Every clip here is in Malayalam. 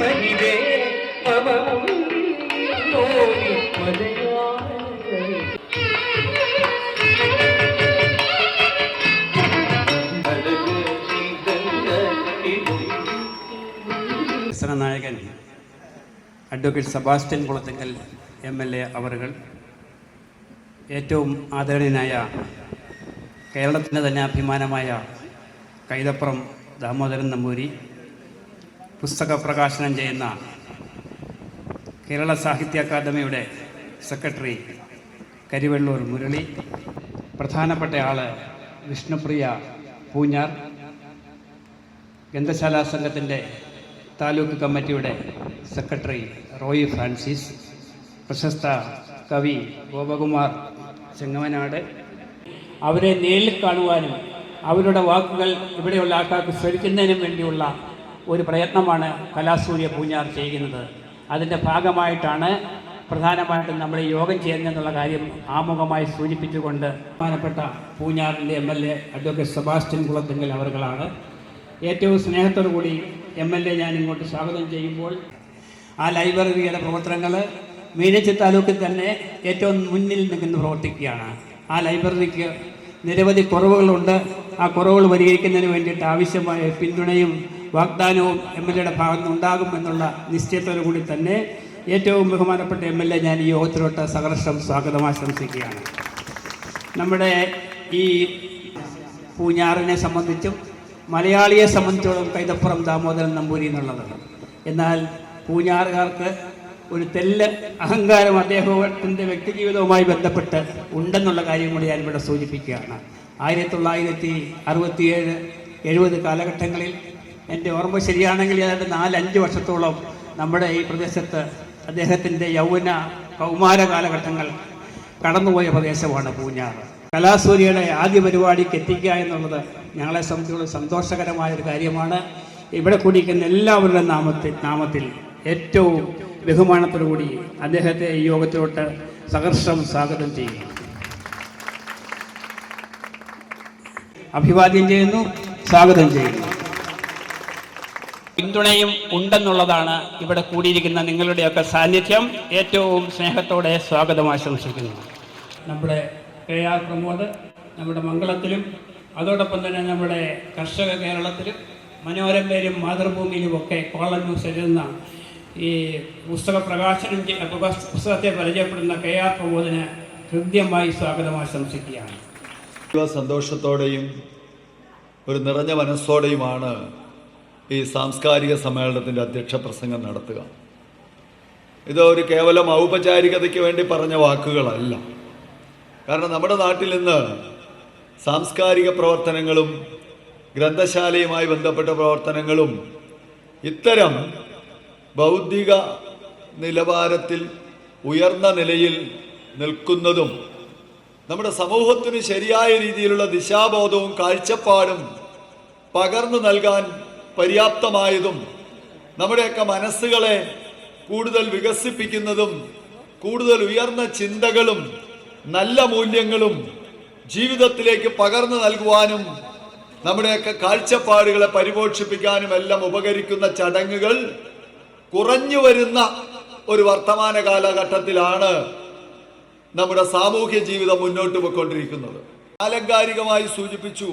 മതിമേ മമ മലയാള വികസന നായകൻ advocate Sebastian Kulathinkal M L A അവറുകൾ ഏറ്റവും ആദരണീയനായ കേരളത്തിന്റെ തന്നെ അഭിമാനമായ കൈതപ്പുറം ദാമോദരൻ നമ്പൂരി പുസ്തക പ്രകാശനം ചെയ്യുന്ന കേരള സാഹിത്യ അക്കാദമിയുടെ സെക്രട്ടറി കരിവെള്ളൂർ മുരളി പ്രധാനപ്പെട്ട ആൾ വിഷ്ണുപ്രിയ പൂഞ്ഞാർ ഗന്ധശാല സംഘത്തിന്റെ താലൂക്ക് കമ്മിറ്റിയുടെ സെക്രട്ടറി റോയി ഫ്രാൻസിസ് പ്രശസ്ത കവി ഗോപകുമാർ ചെങ്ങമനാട് അവരെ നേരിൽ കാണുവാനും അവരുടെ വാക്കുകൾ ഇവിടെയുള്ള ആൾക്കാർക്ക് സ്വരിക്കുന്നതിനും വേണ്ടിയുള്ള ഒരു പ്രയത്നമാണ് കലാസൂര്യ പൂഞ്ഞാർ ചെയ്യുന്നത്. അതിന്റെ ഭാഗമായിട്ടാണ് പ്രധാനമായിട്ടും നമ്മൾ യോഗം ചെയ്യുന്നതെന്നുള്ള കാര്യം ആമുഖമായി സൂചിപ്പിച്ചുകൊണ്ട് ബഹുമാനപ്പെട്ട പൂഞ്ഞാറിന്റെ M L A advocate Sebastian Kulathinkal അവർകളാണ് ഏറ്റവും സ്നേഹത്തോടു കൂടി എം എൽ എ ഞാൻ ഇങ്ങോട്ട് സ്വാഗതം ചെയ്യുമ്പോൾ ആ ലൈബ്രറിയുടെ പ്രവർത്തനങ്ങൾ മീനച്ചി താലൂക്കിൽ തന്നെ ഏറ്റവും മുന്നിൽ നിൽക്കുന്ന പ്രവർത്തിക്കുകയാണ്. ആ ലൈബ്രറിക്ക് നിരവധി കുറവുകളുണ്ട്. ആ കുറവുകൾ പരിഹരിക്കുന്നതിന് വേണ്ടിയിട്ട് ആവശ്യമായ പിന്തുണയും വാഗ്ദാനവും എം എൽ എയുടെ ഭാഗത്ത് നിന്ന് ഉണ്ടാകും എന്നുള്ള നിശ്ചയത്തോടു കൂടി തന്നെ ഏറ്റവും ബഹുമാനപ്പെട്ട എം എൽ എ ഞാൻ ഈ യോഗത്തിലോട്ട് സഹർഷം സ്വാഗതം ആശംസിക്കുകയാണ്. നമ്മുടെ ഈ പൂഞ്ഞാറിനെ സംബന്ധിച്ചും മലയാളിയെ സംബന്ധിച്ചോളം കൈതപ്പുറം ദാമോദരൻ നമ്പൂരി എന്നുള്ളതാണ്. എന്നാൽ പൂഞ്ഞാറുകാർക്ക് ഒരു തെല്ല് അഹങ്കാരം അദ്ദേഹത്തിന്റെ വ്യക്തിജീവിതവുമായി ബന്ധപ്പെട്ട് ഉണ്ടെന്നുള്ള കാര്യം കൂടി ഞാനിവിടെ സൂചിപ്പിക്കുകയാണ്. ആയിരത്തി തൊള്ളായിരത്തി അറുപത്തിയേഴ് എഴുപത് കാലഘട്ടങ്ങളിൽ എന്റെ ഓർമ്മ ശരിയാണെങ്കിൽ ഏതാണ്ട് നാലഞ്ച് വർഷത്തോളം നമ്മുടെ ഈ പ്രദേശത്ത് അദ്ദേഹത്തിന്റെ യൗവന കൗമാര കാലഘട്ടങ്ങൾ കടന്നുപോയ പ്രദേശമാണ് പൂഞ്ഞാറ് കലാസൂര്യയുടെ ആദ്യ പരിപാടിക്ക് എത്തിക്കുക എന്നുള്ളത് ഞങ്ങളെ സംബന്ധിച്ചുള്ള സന്തോഷകരമായ ഒരു കാര്യമാണ്. ഇവിടെ കൂടിയിരിക്കുന്ന എല്ലാവരുടെ നാമത്തിൽ നാമത്തിൽ ഏറ്റവും ബഹുമാനത്തോടുകൂടി അദ്ദേഹത്തെ ഈ യോഗത്തിലോട്ട് സഹർഷം സ്വാഗതം ചെയ്യുന്നു. അഭിവാദ്യം ചെയ്യുന്നു സ്വാഗതം ചെയ്യുന്നു. പിന്തുണയും ഉണ്ടെന്നുള്ളതാണ് ഇവിടെ കൂടിയിരിക്കുന്ന നിങ്ങളുടെയൊക്കെ സാന്നിധ്യം. ഏറ്റവും സ്നേഹത്തോടെ സ്വാഗതം ആശംസിക്കുന്നു. നമ്മുടെ കെ ആർ പ്രമോദ് നമ്മുടെ മംഗളത്തിലും അതോടൊപ്പം തന്നെ നമ്മുടെ കർഷക കേരളത്തിലും മനോരമയിലും മാതൃഭൂമിയിലും ഒക്കെ ന്യൂസ് എഴുതുന്ന ഈ പുസ്തക പ്രകാശനം പുസ്തകത്തെ പരിചയപ്പെടുന്ന കെ ആർ പ്രമോദിന് ഹൃദ്യമായി സ്വാഗതം ആശംസിക്കുകയാണ്. സന്തോഷത്തോടെയും ഒരു നിറഞ്ഞ മനസ്സോടെയുമാണ് ഈ സാംസ്കാരിക സമ്മേളനത്തിന്റെ അധ്യക്ഷ പ്രസംഗം നടത്തുക. ഇത് ഒരു കേവലം ഔപചാരികതയ്ക്ക് വേണ്ടി പറഞ്ഞ വാക്കുകളല്ല. കാരണം നമ്മുടെ നാട്ടിൽ ഇന്ന് സാംസ്കാരിക പ്രവർത്തനങ്ങളും ഗ്രന്ഥശാലയുമായി ബന്ധപ്പെട്ട പ്രവർത്തനങ്ങളും ഇത്തരം ബൗദ്ധിക നിലവാരത്തിൽ ഉയർന്ന നിലയിൽ നിൽക്കുന്നതും നമ്മുടെ സമൂഹത്തിന് ശരിയായ രീതിയിലുള്ള ദിശാബോധവും കാഴ്ചപ്പാടും പകർന്നു നൽകാൻ പര്യാപ്തമായതും നമ്മുടെയൊക്കെ മനസ്സുകളെ കൂടുതൽ വികസിപ്പിക്കുന്നതും കൂടുതൽ ഉയർന്ന ചിന്തകളും നല്ല മൂല്യങ്ങളും ജീവിതത്തിലേക്ക് പകർന്നു നൽകുവാനും നമ്മുടെയൊക്കെ കാഴ്ചപ്പാടുകളെ പരിപോഷിപ്പിക്കാനും എല്ലാം ഉപകരിക്കുന്ന ചടങ്ങുകൾ കുറഞ്ഞു വരുന്ന ഒരു വർത്തമാന കാലഘട്ടത്തിലാണ് നമ്മുടെ സാമൂഹ്യ ജീവിതം മുന്നോട്ട് പോയിക്കൊണ്ടിരിക്കുന്നത്. ആലങ്കാരികമായി സൂചിപ്പിച്ചു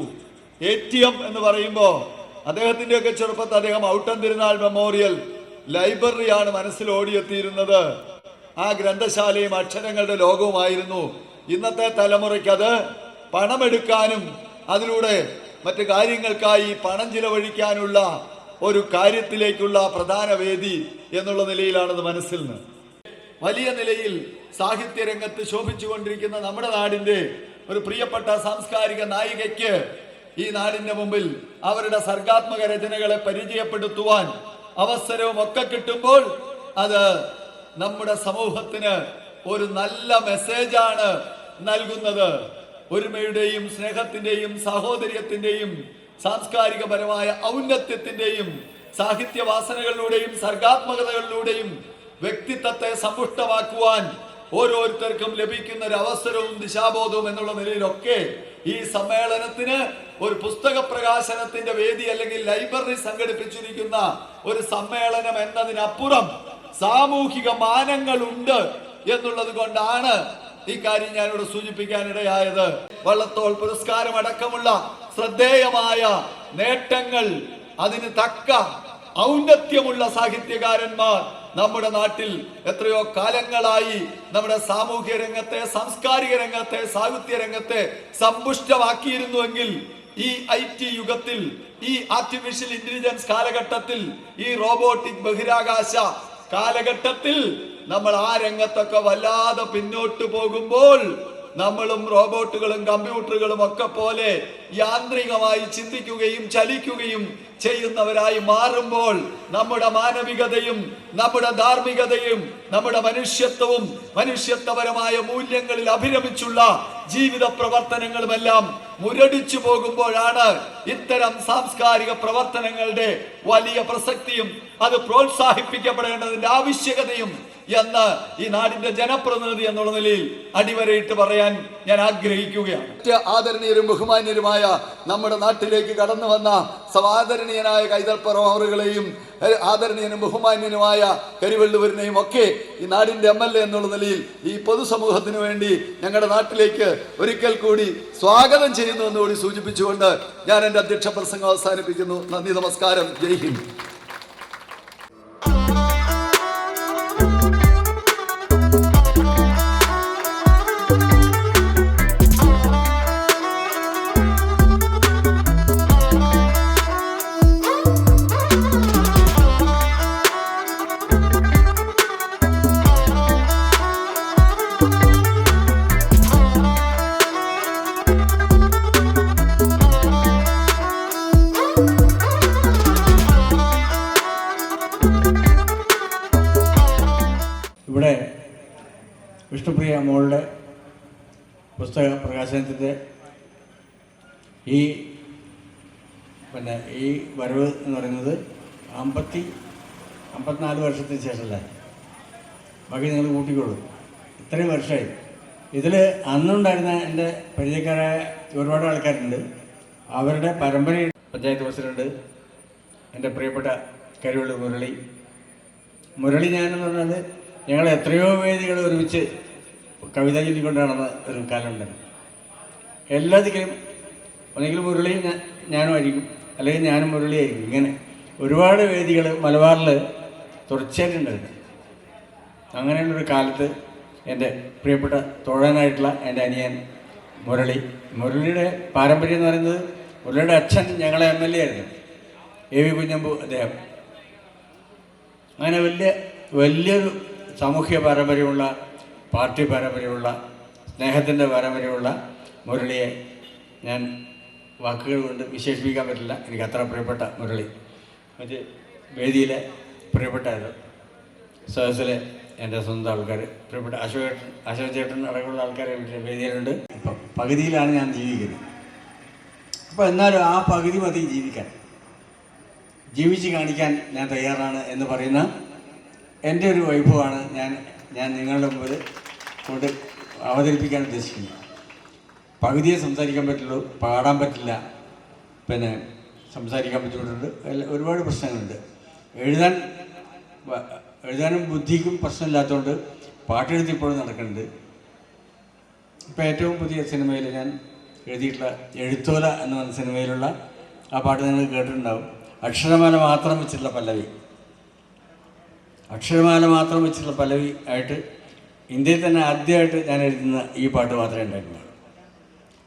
എ ടി എം എന്ന് പറയുമ്പോൾ അദ്ദേഹത്തിന്റെയൊക്കെ ചെറുപ്പത്തിൽ അദ്ദേഹം ഔട്ടം തിരുനാൾ മെമ്മോറിയൽ ലൈബ്രറിയാണ് മനസ്സിൽ ഓടിയെത്തിയിരുന്നത്. ആ ഗ്രന്ഥശാലയും അക്ഷരങ്ങളുടെ ലോകവുമായിരുന്നു. ഇന്നത്തെ തലമുറയ്ക്ക് അത് പണമെടുക്കാനും അതിലൂടെ മറ്റു കാര്യങ്ങൾക്കായി പണം ചിലവഴിക്കാനുള്ള ഒരു കാര്യത്തിലേക്കുള്ള പ്രധാന വേദി എന്നുള്ള നിലയിലാണത് മനസ്സിൽ നിന്ന്. വലിയ നിലയിൽ സാഹിത്യ സാഹിത്യരംഗത്ത് ശോഭിച്ചുകൊണ്ടിരിക്കുന്ന നമ്മുടെ നാടിന്റെ ഒരു പ്രിയപ്പെട്ട സാംസ്കാരിക നായികയ്ക്ക് ഈ നാടിന്റെ മുമ്പിൽ അവരുടെ സർഗാത്മക രചനകളെ പരിചയപ്പെടുത്തുവാൻ അവസരവും ഒക്കെ കിട്ടുമ്പോൾ അത് നമ്മുടെ സമൂഹത്തിന് ഒരു നല്ല മെസ്സേജാണ് നൽകുന്നത്. ഒരുമയുടെയും സ്നേഹത്തിന്റെയും സാഹോദര്യത്തിന്റെയും സാംസ്കാരികപരമായ ഔന്നത്യത്തിന്റെയും സാഹിത്യ വാസനകളിലൂടെയും സർഗാത്മകതകളിലൂടെയും വ്യക്തിത്വത്തെ സമ്പുഷ്ടമാക്കുവാൻ ഓരോരുത്തർക്കും ലഭിക്കുന്ന ഒരു അവസരവും ദിശാബോധവും എന്നുള്ള നിലയിലൊക്കെ ഈ സമ്മേളനത്തിന് ഒരു പുസ്തക പ്രകാശനത്തിന്റെ വേദി അല്ലെങ്കിൽ ലൈബ്രറി സംഘടിപ്പിച്ചിരിക്കുന്ന ഒരു സമ്മേളനം എന്നതിനപ്പുറം സാമൂഹിക മാനങ്ങളുണ്ട് എന്നുള്ളത് കൊണ്ടാണ് ഇക്കാര്യം ഞാനിവിടെ സൂചിപ്പിക്കാനിടയായത്. വള്ളത്തോൾ പുരസ്കാരം അടക്കമുള്ള ശ്രദ്ധേയമായ നേട്ടങ്ങൾ അതിന് തക്ക ഔന്നത്യമുള്ള സാഹിത്യകാരന്മാർ നമ്മുടെ നാട്ടിൽ എത്രയോ കാലങ്ങളായി നമ്മുടെ സാമൂഹ്യ രംഗത്തെ സാംസ്കാരിക രംഗത്തെ സാഹിത്യ രംഗത്തെ സമ്പുഷ്ടമാക്കിയിരുന്നുവെങ്കിൽ ഈ ഐ ടി യുഗത്തിൽ ഈ ആർട്ടിഫിഷ്യൽ ഇന്റലിജൻസ് കാലഘട്ടത്തിൽ ഈ റോബോട്ടിക് ബഹിരാകാശ കാലഘട്ടത്തിൽ നമ്മൾ ആ രംഗത്തൊക്കെ വല്ലാതെ പിന്നോട്ട് പോകുമ്പോൾ നമ്മളും റോബോട്ടുകളും കമ്പ്യൂട്ടറുകളും ഒക്കെ പോലെ യാന്ത്രികമായി ചിന്തിക്കുകയും ചലിക്കുകയും ചെയ്യുന്നവരായി മാറുമ്പോൾ നമ്മുടെ മാനവികതയും നമ്മുടെ ധാർമ്മികതയും നമ്മുടെ മനുഷ്യത്വവും മനുഷ്യത്വപരമായ മൂല്യങ്ങളിൽ അഭിരമിച്ചുള്ള ജീവിത പ്രവർത്തനങ്ങളുമെല്ലാം മുരടിച്ചു പോകുമ്പോഴാണ് ഇത്തരം സാംസ്കാരിക പ്രവർത്തനങ്ങളുടെ വലിയ പ്രസക്തിയും അത് പ്രോത്സാഹിപ്പിക്കപ്പെടേണ്ടതിന്റെ ആവശ്യകതയും എന്ന് ഈ നാടിന്റെ ജനപ്രതിനിധി എന്നുള്ള നിലയിൽ അടിവരയിട്ട് പറയാൻ ഞാൻ ആഗ്രഹിക്കുകയാണ്. ആദരണീയരും ബഹുമാന്യരുമായ നമ്മുടെ നാട്ടിലേക്ക് കടന്നു വന്ന സമാദരണീയനായ കൈതൽപ്പറവറുകളെയും ആദരണീയനും ബഹുമാന്യനുമായ കരിവെള്ളുവരിനെയും ഒക്കെ ഈ നാടിന്റെ എം എൽ എ എന്നുള്ള നിലയിൽ ഈ പൊതുസമൂഹത്തിന് വേണ്ടി ഞങ്ങളുടെ നാട്ടിലേക്ക് ഒരിക്കൽ കൂടി സ്വാഗതം ചെയ്യുന്നു എന്നുകൂടി സൂചിപ്പിച്ചുകൊണ്ട് ഞാൻ എന്റെ അധ്യക്ഷ പ്രസംഗം അവസാനിപ്പിക്കുന്നു. നന്ദി നമസ്കാരം. ജയ് ഹിന്ദ്. വിഷ്ണുപ്രിയ മോളുടെ പുസ്തക പ്രകാശനത്തിന്റെ ഈ പിന്നെ ഈ വരവ് എന്ന് പറയുന്നത് അമ്പത്തി അമ്പത്തിനാല് വർഷത്തിന് ശേഷമല്ലേ? ബാക്കി നിങ്ങൾ കൂട്ടിക്കോളൂ. ഇത്രയും വർഷമായി. ഇതിൽ അന്നുണ്ടായിരുന്ന എന്റെ പരിചയക്കാരായ ഒരുപാട് ആൾക്കാരുണ്ട്. അവരുടെ പരമ്പര പഞ്ചായത്ത് പ്രസിഡന്റ് എന്റെ പ്രിയപ്പെട്ട കരുവള്ളി മുരളി. മുരളി ഞാനെന്ന് പറഞ്ഞാൽ ഞങ്ങൾ എത്രയോ വേദികൾ ഒരുമിച്ച് കവിത ചൊല്ലിക്കൊണ്ട് നടന്ന ഒരു കാലമുണ്ട്. എല്ലാത്തിലും ഒന്നെങ്കിൽ മുരളിയും ഞാനുമായിരിക്കും. അല്ലെങ്കിൽ ഞാനും മുരളിയായിരിക്കും. ഇങ്ങനെ ഒരുപാട് വേദികൾ മലബാറിൽ തുടർച്ചയായിട്ടുണ്ടായിരുന്നു അങ്ങനെയുള്ളൊരു കാലത്ത് എന്റെ പ്രിയപ്പെട്ട തൊഴാനായിട്ടുള്ള എന്റെ അനിയൻ മുരളി. മുരളിയുടെ പാരമ്പര്യം എന്ന് പറയുന്നത് മുരളിയുടെ അച്ഛൻ ഞങ്ങളെ എം എൽ എ ആയിരുന്നു. എ വി കുഞ്ഞമ്പു അദ്ദേഹം. അങ്ങനെ വലിയ വലിയൊരു സാമൂഹ്യ പാരമ്പര്യമുള്ള പാർട്ടി പാരമ്പര്യമുള്ള സ്നേഹത്തിന്റെ പാരമ്പര്യമുള്ള മുരളിയെ ഞാൻ വാക്കുകൾ കൊണ്ട് വിശേഷിപ്പിക്കാൻ പറ്റില്ല. എനിക്ക് അത്ര പ്രിയപ്പെട്ട മുരളി. മറ്റ് വേദിയിലെ പ്രിയപ്പെട്ട സദസ്സിലെ എന്റെ സ്വന്തം ആൾക്കാർ പ്രിയപ്പെട്ട അശോകേട്ടൻ അശോക് ചേട്ടൻ അടക്കമുള്ള വീട്ടിലെ വേദിയിലുണ്ട്. ഇപ്പം പകുതിയിലാണ് ഞാൻ ജീവിക്കുന്നത്. അപ്പോൾ എന്നാലും ആ പകുതി മതി ജീവിക്കാൻ. ജീവിച്ച് കാണിക്കാൻ ഞാൻ തയ്യാറാണ് എന്ന് പറയുന്ന എന്റെ ഒരു വൈഭവമാണ് ഞാൻ ഞാൻ നിങ്ങളുടെ മുമ്പിൽ കൊണ്ട് അവതരിപ്പിക്കാൻ ഉദ്ദേശിക്കുന്നത് പകുതിയെ സംസാരിക്കാൻ പറ്റുള്ളൂ പാടാൻ പറ്റില്ല. പിന്നെ സംസാരിക്കാൻ എല്ലാ- ഒരുപാട് പ്രശ്നങ്ങളുണ്ട്. എഴുതാൻ എഴുതാനും ബുദ്ധിക്കും പ്രശ്നമില്ലാത്തതുകൊണ്ട് പാട്ടെഴുതി ഇപ്പോഴും നടക്കുന്നുണ്ട്. ഇപ്പം ഏറ്റവും പുതിയ സിനിമയിൽ ഞാൻ എഴുതിയിട്ടുള്ള എഴുത്തോല എന്ന് പറഞ്ഞ സിനിമയിലുള്ള ആ പാട്ട് നിങ്ങൾ കേട്ടിട്ടുണ്ടാവും. അക്ഷരമാല മാത്രം വെച്ചിട്ടുള്ള പല്ലവി. അക്ഷരമാല മാത്രം വെച്ചിട്ടുള്ള പല്ലവി ആയിട്ട് ഇന്ത്യയിൽ തന്നെ ആദ്യമായിട്ട് ഞാൻ എഴുതുന്ന ഈ പാട്ട് മാത്രമേ ഉണ്ടായിരുന്നുള്ളൂ.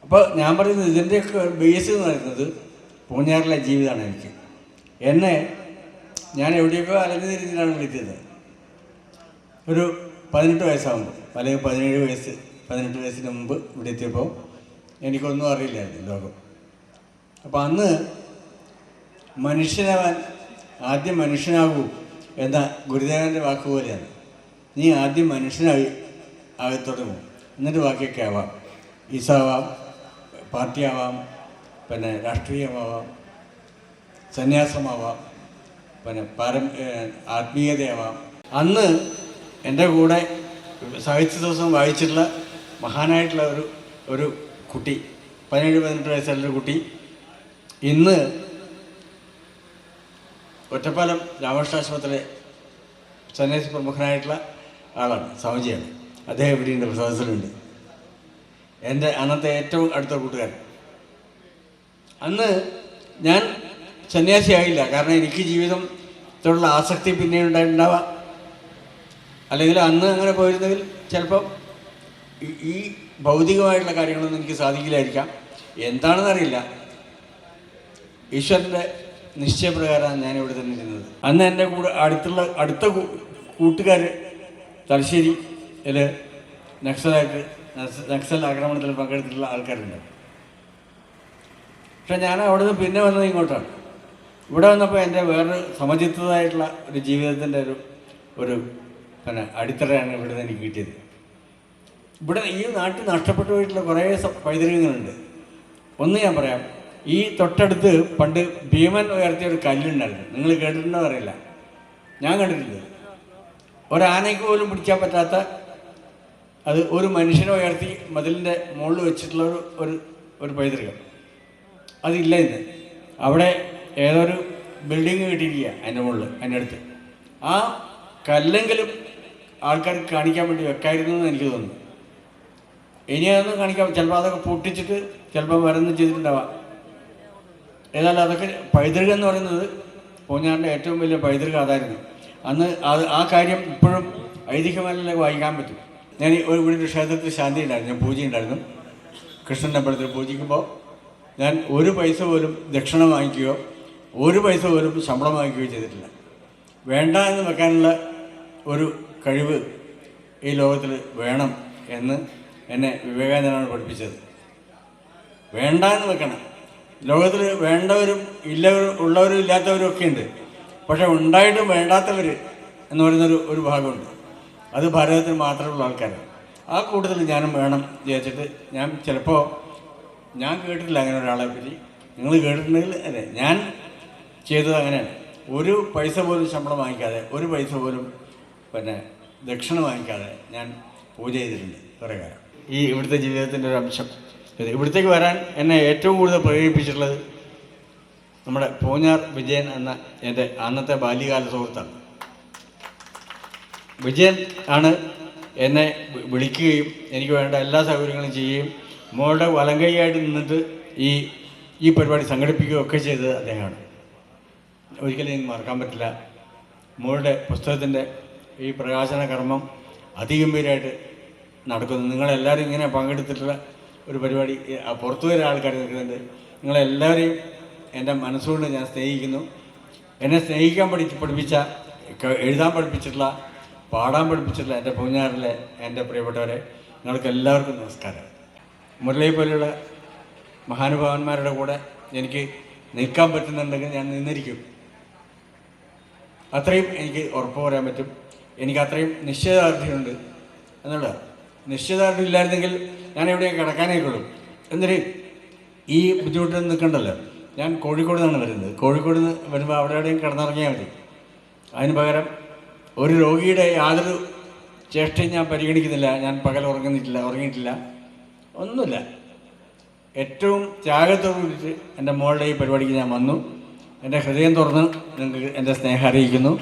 അപ്പോൾ ഞാൻ പറയുന്നത് ഇതിന്റെയൊക്കെ ബേസ് എന്ന് പറയുന്നത് പൂഞ്ഞാറിലെ ജീവിതമാണ് എനിക്ക്. എന്നെ ഞാൻ എവിടെയൊക്കെ അലഞ്ഞു തിരിഞ്ഞിട്ടാണ് വിളിക്കുന്നത്. ഒരു പതിനെട്ട് വയസ്സാകുമ്പോൾ അല്ലെങ്കിൽ പതിനേഴ് വയസ്സ് പതിനെട്ട് വയസ്സിന് മുമ്പ് ഇവിടെ എത്തിയപ്പോൾ എനിക്കൊന്നും അറിയില്ലായിരുന്നു ലോകം. അപ്പോൾ അന്ന് മനുഷ്യനാവാൻ ആദ്യം മനുഷ്യനാകൂ എന്ന ഗുരുദേവന്റെ വാക്ക് പോലെയാണ്. നീ ആദ്യം മനുഷ്യനായി ആയി തുടങ്ങും എന്നിട്ട് ബാക്കിയൊക്കെ ആവാം. ഈസാവാം പാർട്ടിയാവാം പിന്നെ രാഷ്ട്രീയമാവാം സന്യാസമാവാം പിന്നെ പാരം ആത്മീയതയാവാം. അന്ന് എന്റെ കൂടെ സാഹിത്യ ദിവസം വായിച്ചിട്ടുള്ള മഹാനായിട്ടുള്ള ഒരു ഒരു കുട്ടി പതിനേഴ് പതിനെട്ട് വയസ്സുള്ള കുട്ടി ഇന്ന് ഒറ്റപ്പാലം രാമകൃഷ്ണ ആശുപത്രിയിലെ സന്യാസി പ്രമുഖനായിട്ടുള്ള ആളാണ് സ്വാമിജിയാണ് അദ്ദേഹം ഇവിടെയുണ്ട് പ്രസാദത്തിലുണ്ട് എന്റെ അന്നത്തെ ഏറ്റവും അടുത്ത കൂട്ടുകാരൻ. അന്ന് ഞാൻ സന്യാസിയായില്ല കാരണം എനിക്ക് ജീവിതത്തോടുള്ള ആസക്തി പിന്നെ ഉണ്ടായിട്ടുണ്ടാവാം അല്ലെങ്കിൽ അന്ന് അങ്ങനെ പോയിരുന്നെങ്കിൽ ചിലപ്പം ഈ- ഭൗതികമായിട്ടുള്ള കാര്യങ്ങളൊന്നും എനിക്ക് സാധിക്കില്ലായിരിക്കാം. എന്താണെന്നറിയില്ല ഈശ്വരന്റെ നിശ്ചയപ്രകാരമാണ് ഞാനിവിടെ തന്നെ ഇരുന്നത്. അന്ന് എന്റെ കൂടെ അടുത്തുള്ള അടുത്ത കൂട്ടുകാർ തലശ്ശേരിയിൽ നക്സലായിട്ട് നക്സ- നക്സൽ ആക്രമണത്തിൽ പങ്കെടുത്തിട്ടുള്ള ആൾക്കാരുണ്ട്. പക്ഷെ ഞാൻ അവിടെ നിന്ന് പിന്നെ വന്നത് ഇങ്ങോട്ടാണ്. ഇവിടെ വന്നപ്പോൾ എന്റെ വേറൊരു സമചിത്തതായിട്ടുള്ള ഒരു ജീവിതത്തിന്റെ ഒരു ഒരു പിന്നെ അടിത്തറയാണ് ഇവിടെ നിന്ന് എനിക്ക് കിട്ടിയത്. ഇവിടെ ഈ നാട്ടിൽ നഷ്ടപ്പെട്ടു പോയിട്ടുള്ള കുറേ പൈതൃകങ്ങളുണ്ട്. ഒന്ന് ഞാൻ പറയാം. ഈ തൊട്ടടുത്ത് പണ്ട് ഭീമൻ ഉയർത്തിയ ഒരു കല്ലുണ്ടായിരുന്നു. നിങ്ങൾ കേട്ടിട്ടുണ്ടോ അറിയില്ല. ഞാൻ കണ്ടിട്ടില്ല. ഒരാനയ്ക്ക് പോലും പിടിക്കാൻ പറ്റാത്ത അത് ഒരു മനുഷ്യനെ ഉയർത്തി മതിലിന്റെ മുകളിൽ വെച്ചിട്ടുള്ള ഒരു ഒരു ഒരു പൈതൃകം. അതില്ല ഇന്ന് അവിടെ ഏതൊരു ബിൽഡിങ് കിട്ടിയിരിക്കുക അതിന്റെ മുകളിൽ അതിന്റെ അടുത്ത്. ആ കല്ലെങ്കിലും ആൾക്കാർക്ക് കാണിക്കാൻ വേണ്ടി വെക്കായിരുന്നു എന്ന് എനിക്ക് തോന്നുന്നു. ഇനി അതൊന്നും കാണിക്കാം ചിലപ്പോൾ അതൊക്കെ പൊട്ടിച്ചിട്ട് ചിലപ്പോൾ വരുന്നു ചെയ്തിട്ടുണ്ടാവാം. ഏതായാലും അതൊക്കെ പൈതൃകം എന്ന് പറയുന്നത് പൂഞ്ഞാറിന്റെ ഏറ്റവും വലിയ പൈതൃകം അതായിരുന്നു അന്ന് അത് ആ കാര്യം ഇപ്പോഴും ഐതിഹ്യമല്ല വായിക്കാൻ പറ്റും. ഞാൻ ഒരു ക്ഷേത്രത്തിൽ ശാന്തി ഉണ്ടായിരുന്നു ഞാൻ പൂജ ഉണ്ടായിരുന്നു. കൃഷ്ണൻ അമ്പലത്തിൽ പൂജിക്കുമ്പോൾ ഞാൻ ഒരു പൈസ പോലും ദക്ഷിണ വാങ്ങിക്കുകയോ ഒരു പൈസ പോലും ശമ്പളം വാങ്ങിക്കുകയോ ചെയ്തിട്ടില്ല. വേണ്ട എന്ന് വെക്കാനുള്ള ഒരു കഴിവ് ഈ ലോകത്തിൽ വേണം എന്ന് എന്നെ വിവേകാനന്ദനാണ് പഠിപ്പിച്ചത്. വേണ്ട എന്ന് വെക്കണം. ലോകത്തിൽ വേണ്ടവരും ഇല്ലവരും ഉള്ളവരും ഇല്ലാത്തവരും ഒക്കെ ഉണ്ട്. പക്ഷെ ഉണ്ടായിട്ടും വേണ്ടാത്തവർ എന്ന് പറയുന്നൊരു ഒരു ഭാഗമുണ്ട്. അത് ഭാരതത്തിൽ മാത്രമുള്ള ആൾക്കാരാണ്. ആ കൂട്ടത്തിൽ ഞാനും വേണം വിചാരിച്ചിട്ട് ഞാൻ ചിലപ്പോൾ ഞാൻ കേട്ടിട്ടില്ല അങ്ങനെ ഒരാളെ പറ്റി. നിങ്ങൾ കേട്ടിട്ടുണ്ടെങ്കിൽ അതെ ഞാൻ ചെയ്തത് അങ്ങനെയാണ്. ഒരു പൈസ പോലും ശമ്പളം വാങ്ങിക്കാതെ ഒരു പൈസ പോലും പിന്നെ ദക്ഷിണ വാങ്ങിക്കാതെ ഞാൻ പൂജ ചെയ്തിട്ടുണ്ട് കുറേ കാലം ഈ ഇവിടുത്തെ ജീവിതത്തിന്റെ ഒരു അംശം. ഇവിടത്തേക്ക് വരാൻ എന്നെ ഏറ്റവും കൂടുതൽ പ്രേരിപ്പിച്ചിട്ടുള്ളത് നമ്മുടെ പൂഞ്ഞാർ വിജയൻ എന്ന എന്റെ അന്നത്തെ ബാല്യകാല സുഹൃത്താണ്. വിജയൻ ആണ് എന്നെ വിളിക്കുകയും എനിക്ക് വേണ്ട എല്ലാ സൗകര്യങ്ങളും ചെയ്യുകയും മോളുടെ വലങ്കൈയായിട്ട് നിന്നിട്ട് ഈ ഈ പരിപാടി സംഘടിപ്പിക്കുകയും ഒക്കെ ചെയ്തത് അദ്ദേഹമാണ്. ഒരിക്കലും എനിക്ക് മറക്കാൻ പറ്റില്ല. മോളുടെ പുസ്തകത്തിന്റെ ഈ പ്രകാശന കർമ്മം അതിഗംഭീരമായിട്ട് നടക്കുന്നു. നിങ്ങളെല്ലാവരും ഇങ്ങനെ പങ്കെടുത്തിട്ടുള്ള ഒരു പരിപാടി പുറത്തു വരെ ആൾക്കാർ നിൽക്കുന്നുണ്ട്. നിങ്ങളെല്ലാവരെയും എന്റെ മനസ്സുകൊണ്ട് ഞാൻ സ്നേഹിക്കുന്നു. എന്നെ സ്നേഹിക്കാൻ പഠിച്ച് പഠിപ്പിച്ച എഴുതാൻ പഠിപ്പിച്ചിട്ടുള്ള പാടാൻ പഠിപ്പിച്ചിട്ടുള്ള എന്റെ പൂഞ്ഞാറിലെ എന്റെ പ്രിയപ്പെട്ടവരെ നിങ്ങൾക്ക് എല്ലാവർക്കും നമസ്കാരം. മുരളിയെ പോലെയുള്ള മഹാനുഭാവന്മാരുടെ കൂടെ എനിക്ക് നിൽക്കാൻ പറ്റുന്നുണ്ടെങ്കിൽ ഞാൻ നിന്നിരിക്കും. അത്രയും എനിക്ക് ഉറപ്പ് പറയാൻ പറ്റും. എനിക്ക് അത്രയും നിശ്ചയദാർഢ്യമുണ്ട് എന്നുള്ള നിശ്ചയദാർഢ്യം ഇല്ലായിരുന്നെങ്കിൽ ഞാൻ എവിടെയും കിടക്കാനേക്കുള്ളൂ എന്നിട്ട് ഈ ബുദ്ധിമുട്ടിൽ നിൽക്കണ്ടല്ലോ. ഞാൻ കോഴിക്കോട് നിന്നാണ് വരുന്നത്. കോഴിക്കോട് നിന്ന് വരുമ്പോൾ അവിടെ എവിടെയും കിടന്നിറങ്ങിയാൽ മതി. അതിന് പകരം ഒരു രോഗിയുടെ യാതൊരു ചേഷ്ടയും ഞാൻ പരിഗണിക്കുന്നില്ല. ഞാൻ പകൽ ഉറങ്ങുന്നിട്ടില്ല ഉറങ്ങിയിട്ടില്ല. ഒന്നുമില്ല. ഏറ്റവും ത്യാഗത്തോടു കൂടിയിട്ട് എന്റെ മോളുടെ ഈ പരിപാടിക്ക് ഞാൻ വന്നു. എന്റെ ഹൃദയം തുറന്ന് നിങ്ങൾക്ക് എന്റെ സ്നേഹം അറിയിക്കുന്നു.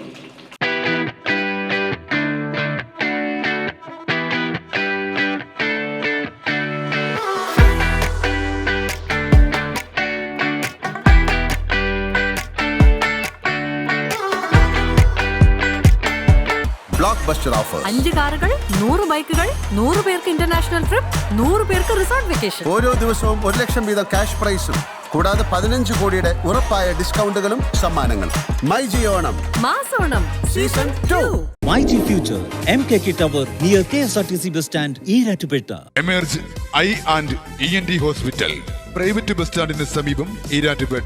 ബ്ലോക്ക് ബസ്റ്റർ ഓഫർ അഞ്ച് കാറുകൾ നൂറ് ബൈക്കുകൾ നൂറ് പേർക്ക് ഇന്റർനാഷണൽ ട്രിപ്പ് നൂറ് പേർക്ക് റിസോർട്ട് വെക്കേഷൻ ഓരോ ദിവസവും ഒരു ലക്ഷം വീതം ക്യാഷ് പ്രൈസും കൂടാതെ പതിനഞ്ച് കോടിയുടെ ഉറപ്പായ ഡിസ്കൗണ്ടുകളും സമ്മാനങ്ങളും. മൈ ജിയോണം മാസോണം season two. Emerge I and E N D hospital private bus സ്റ്റാൻഡിന് സമീപം ഈരാറ്റുപേട്ട